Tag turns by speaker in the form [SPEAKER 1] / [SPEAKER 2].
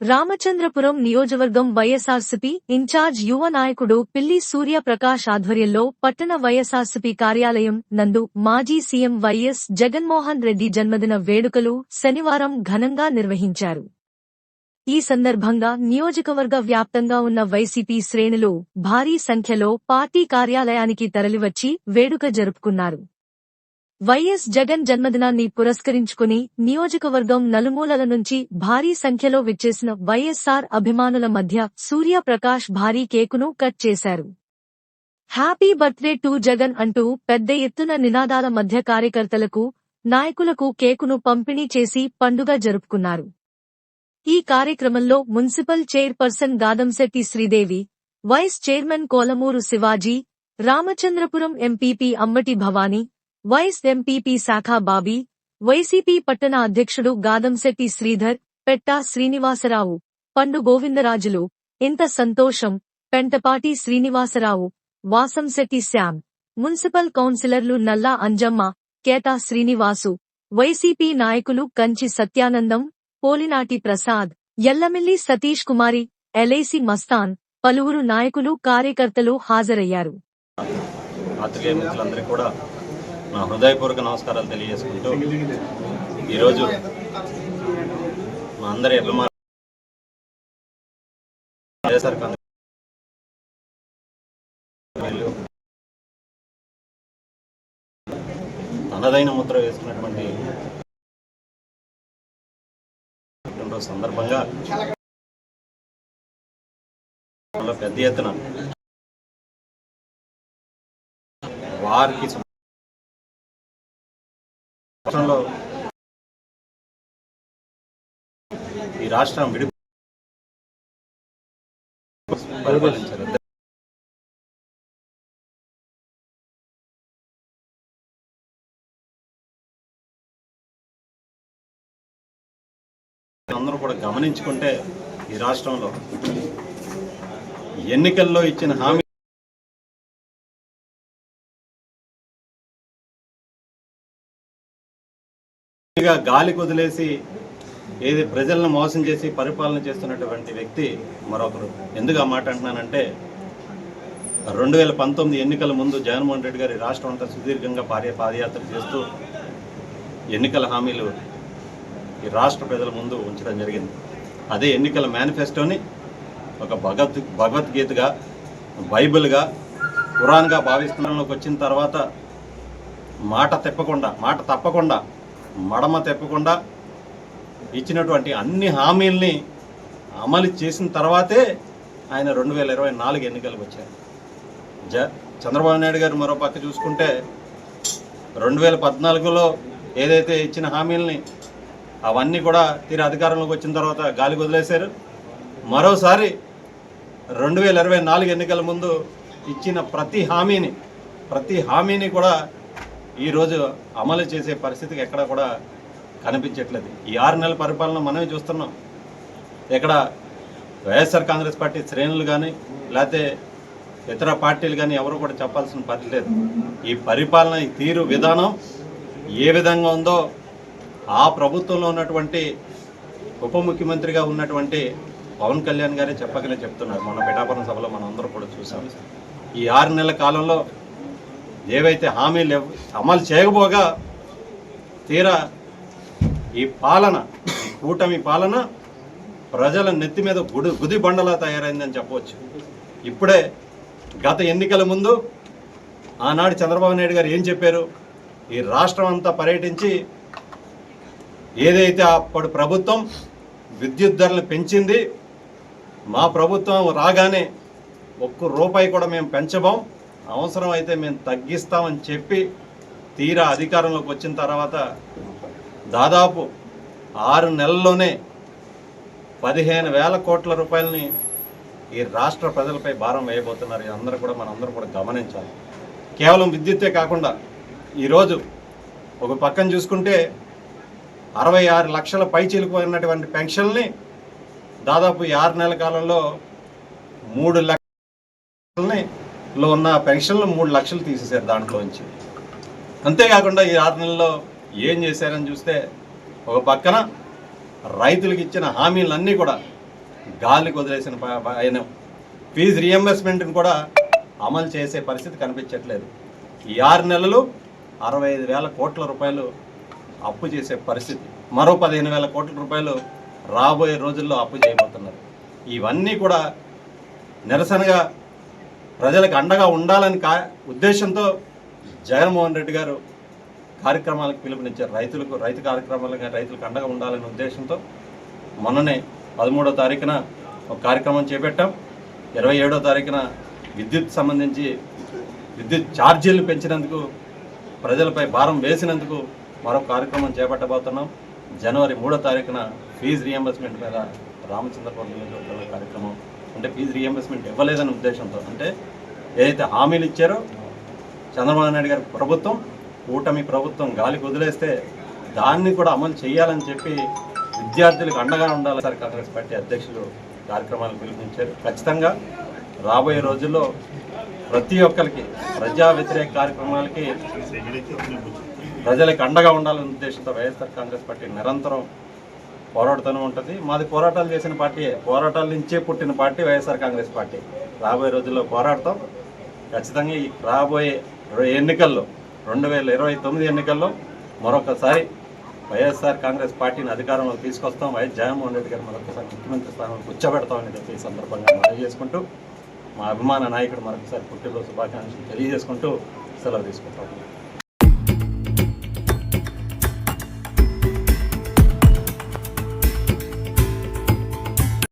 [SPEAKER 1] రామచంద్రపురం నియోజకవర్గం వైఎస్ఆర్సీపీ ఇన్ఛార్జ్ యువ నాయకుడు పిల్లి సూర్యప్రకాష్ ఆధ్వర్యంలో పట్టణ వైఎస్ఆర్సీపీ కార్యాలయం నందు మాజీ సీఎం వైఎస్ జగన్మోహన్ రెడ్డి జన్మదిన వేడుకలు శనివారం ఘనంగా నిర్వహించారు. ఈ సందర్భంగా నియోజకవర్గ వ్యాప్తంగా ఉన్న వైసీపీ శ్రేణులు భారీ సంఖ్యలో పార్టీ కార్యాలయానికి తరలివచ్చి వేడుక జరుపుకున్నారు. వైఎస్ జగన్ జన్మదినాన్ని పురస్కరించుకుని నియోజకవర్గం నలుమూలల నుంచి భారీ సంఖ్యలో విచ్చేసిన వైఎస్సార్ అభిమానుల మధ్య సూర్యప్రకాష్ భారీ కేకును కట్ చేశారు. హ్యాపీ బర్త్డే టు జగన్ అంటూ పెద్ద ఎత్తున నినాదాల మధ్య కార్యకర్తలకు నాయకులకు కేకును పంపిణీ చేసి పండుగ జరుపుకున్నారు. ఈ కార్యక్రమంలో municipal chairperson Gadamsetti Sridevi vice chairman Kolamuru Shivaji Ramachandrapuram MPP Ammati Bhavani vice MPP Sakha Bobby YCP పట్టణ అధ్యక్షుడు గాదంశెట్టి శ్రీధర్ పెట్టా శ్రీనివాసరావు పండు గోవిందరాజులు ఇంత సంతోషం పెంటపాటి శ్రీనివాసరావు వాసంశెట్టి శ్యామ్ మున్సిపల్ కౌన్సిలర్లు నల్లా అంజమ్మ కేతా శ్రీనివాసు వైసీపీ నాయకులు కంచి సత్యానందం పోలినాటి ప్రసాద్ ఎల్లమిల్లి సతీష్ కుమారి ఎల్ఐసి మస్తాన్ పలువురు నాయకులు కార్యకర్తలు హాజరయ్యారు.
[SPEAKER 2] నా హృదయపూర్వక నమస్కారాలు తెలియజేసుకుంటూ ఈరోజు మా అందరి అభిమాన వైఎస్ఆర్ కాంగ్రెస్ తనదైన ముద్ర వేసుకున్నటువంటి సందర్భంగా పెద్ద ఎత్తున వారికి రాష్ట్రంలో ఈ రాష్ట్రం విడి పరిపాలించారు. అందరూ కూడా గమనించుకుంటే ఈ రాష్ట్రంలో ఎన్నికల్లో ఇచ్చిన హామీ పూర్తిగా గాలి కుదిలేసి ఏది ప్రజలను మోసం చేసి పరిపాలన చేస్తున్నటువంటి వ్యక్తి మరొకరు. ఎందుకు ఆ మాట అంటున్నానంటే రెండు వేల పంతొమ్మిది ఎన్నికల ముందు జగన్మోహన్ రెడ్డి గారి రాష్ట్రం అంతా సుదీర్ఘంగా పార్య పాదయాత్ర చేస్తూ ఎన్నికల హామీలు ఈ రాష్ట్ర ప్రజల ముందు ఉంచడం జరిగింది. అదే ఎన్నికల మేనిఫెస్టోని ఒక భగవద్ భగవద్గీతగా బైబిల్గా ఖురాన్గా భావిస్తున్నంలోకి వచ్చిన తర్వాత మాట తెప్పకుండా మాట తప్పకుండా మడమ తెప్పకుండా ఇచ్చినటువంటి అన్ని హామీల్ని అమలు చేసిన తర్వాతే ఆయన రెండు వేల ఇరవై నాలుగు ఎన్నికలకు వచ్చారు. జ చంద్రబాబు నాయుడు గారు మరో పక్క చూసుకుంటే రెండు వేల పద్నాలుగులో ఏదైతే ఇచ్చిన హామీల్ని అవన్నీ కూడా తీరు అధికారంలోకి వచ్చిన తర్వాత గాలి వదిలేశారు. మరోసారి రెండు వేల ఇరవై నాలుగు ఎన్నికల ముందు ఇచ్చిన ప్రతి హామీని ప్రతి హామీని కూడా ఈరోజు అమలు చేసే పరిస్థితికి ఎక్కడ కూడా కనిపించట్లేదు. ఈ ఆరు నెలల పరిపాలన మనమే చూస్తున్నాం. ఇక్కడ వైఎస్ఆర్ కాంగ్రెస్ పార్టీ శ్రేణులు కానీ లేకపోతే ఇతర పార్టీలు కానీ ఎవరు కూడా చెప్పాల్సిన పని లేదు. ఈ పరిపాలన ఈ తీరు విధానం ఏ విధంగా ఉందో ఆ ప్రభుత్వంలో ఉన్నటువంటి ఉప ముఖ్యమంత్రిగా ఉన్నటువంటి పవన్ కళ్యాణ్ గారే చెప్పకనే చెప్తున్నారు. మన పిఠాపురం సభలో మనం అందరూ కూడా చూసాం. ఈ ఆరు నెలల కాలంలో ఏవైతే హామీలు అమలు చేయకపోగా తీరా ఈ పాలన ఈ కూటమి పాలన ప్రజల నెత్తి మీద గుడి గుది బండలా తయారైందని చెప్పవచ్చు. ఇప్పుడే గత ఎన్నికల ముందు ఆనాడు చంద్రబాబు నాయుడు గారు ఏం చెప్పారు? ఈ రాష్ట్రం అంతా పర్యటించి ఏదైతే అప్పుడు ప్రభుత్వం విద్యుత్ ధరలు పెంచింది మా ప్రభుత్వం రాగానే ఒక్క రూపాయి కూడా మేము పెంచబోం. అవసరం అయితే మేము తగ్గిస్తామని చెప్పి తీరా అధికారంలోకి వచ్చిన తర్వాత దాదాపు ఆరు నెలల్లోనే పదిహేను వేల కోట్ల రూపాయలని ఈ రాష్ట్ర ప్రజలపై భారం వేయబోతున్నారు. అందరూ కూడా మనందరూ కూడా గమనించాలి. కేవలం విద్యుత్తే కాకుండా ఈరోజు ఒక పక్కన చూసుకుంటే అరవై ఆరు లక్షల పై చిలిపోయినటువంటి పెన్షన్ని దాదాపు ఈ ఆరు నెలల కాలంలో మూడు లక్షలని లో ఉన్న పెన్షన్లు మూడు లక్షలు తీసేశారు దాంట్లోంచి. అంతేకాకుండా ఈ ఆరు నెలల్లో ఏం చేశారని చూస్తే ఒక పక్కన రైతులకు ఇచ్చిన హామీలన్నీ కూడా గాలికి వదిలేసిన ఆయన ఫీజు రియంబర్స్మెంట్ని కూడా అమలు చేసే పరిస్థితి కనిపించట్లేదు. ఈ ఆరు నెలలు అరవై ఐదు వేల కోట్ల రూపాయలు అప్పు చేసే పరిస్థితి. మరో పదిహేను వేల కోట్ల రూపాయలు రాబోయే రోజుల్లో అప్పు చేయబోతున్నారు. ఇవన్నీ కూడా నిరసనగా ప్రజలకు అండగా ఉండాలని కా ఉద్దేశంతో జగన్మోహన్ రెడ్డి గారు కార్యక్రమాలకు పిలుపునిచ్చారు. రైతులకు రైతు కార్యక్రమాలకు రైతులకు అండగా ఉండాలనే ఉద్దేశంతో మొన్ననే పదమూడో తారీఖున ఒక కార్యక్రమం చేపట్టాం. ఇరవై ఏడో తారీఖున విద్యుత్ సంబంధించి విద్యుత్ ఛార్జీలు పెంచినందుకు ప్రజలపై భారం వేసినందుకు మరో కార్యక్రమం చేపట్టబోతున్నాం. జనవరి మూడో తారీఖున ఫీజు రియంబర్స్మెంట్ మీద రామచంద్రపురం నియోజకవర్గంలో కార్యక్రమం అంటే ఫీజు రియంబర్స్మెంట్ ఇవ్వలేదనే ఉద్దేశంతో. అంటే ఏదైతే హామీలు ఇచ్చారో చంద్రబాబు నాయుడు గారి ప్రభుత్వం కూటమి ప్రభుత్వం గాలికి వదిలేస్తే దాన్ని కూడా అమలు చేయాలని చెప్పి విద్యార్థులకు అండగా ఉండాలి సార్ కాంగ్రెస్ పార్టీ అధ్యక్షులు కార్యక్రమాలు పిలుపునిచ్చారు. ఖచ్చితంగా రాబోయే రోజుల్లో ప్రతి ఒక్కరికి ప్రజా వ్యతిరేక కార్యక్రమాలకి ప్రజలకు అండగా ఉండాలనే ఉద్దేశంతో వైఎస్ఆర్ కాంగ్రెస్ పార్టీ నిరంతరం పోరాడుతూనే ఉంటుంది. మాది పోరాటాలు చేసిన పార్టీ పోరాటాల నుంచే పుట్టిన పార్టీ వైఎస్ఆర్ కాంగ్రెస్ పార్టీ. రాబోయే రోజుల్లో పోరాడతాం. ఖచ్చితంగా ఈ రాబోయే ఎన్నికల్లో రెండు వేల ఇరవై తొమ్మిది ఎన్నికల్లో మరొకసారి వైఎస్ఆర్ కాంగ్రెస్ పార్టీని అధికారంలోకి తీసుకొస్తాం. వైఎస్ జగన్మోహన్ రెడ్డి గారు మరొకసారి ముఖ్యమంత్రి స్థానంలో కూర్చోబెడతామని చెప్పి ఈ సందర్భంగా మనవి చేసుకుంటూ మా అభిమాన నాయకుడు మరొకసారి పుట్టినరోజు శుభాకాంక్షలు తెలియజేసుకుంటూ సెలవు తీసుకుంటాం.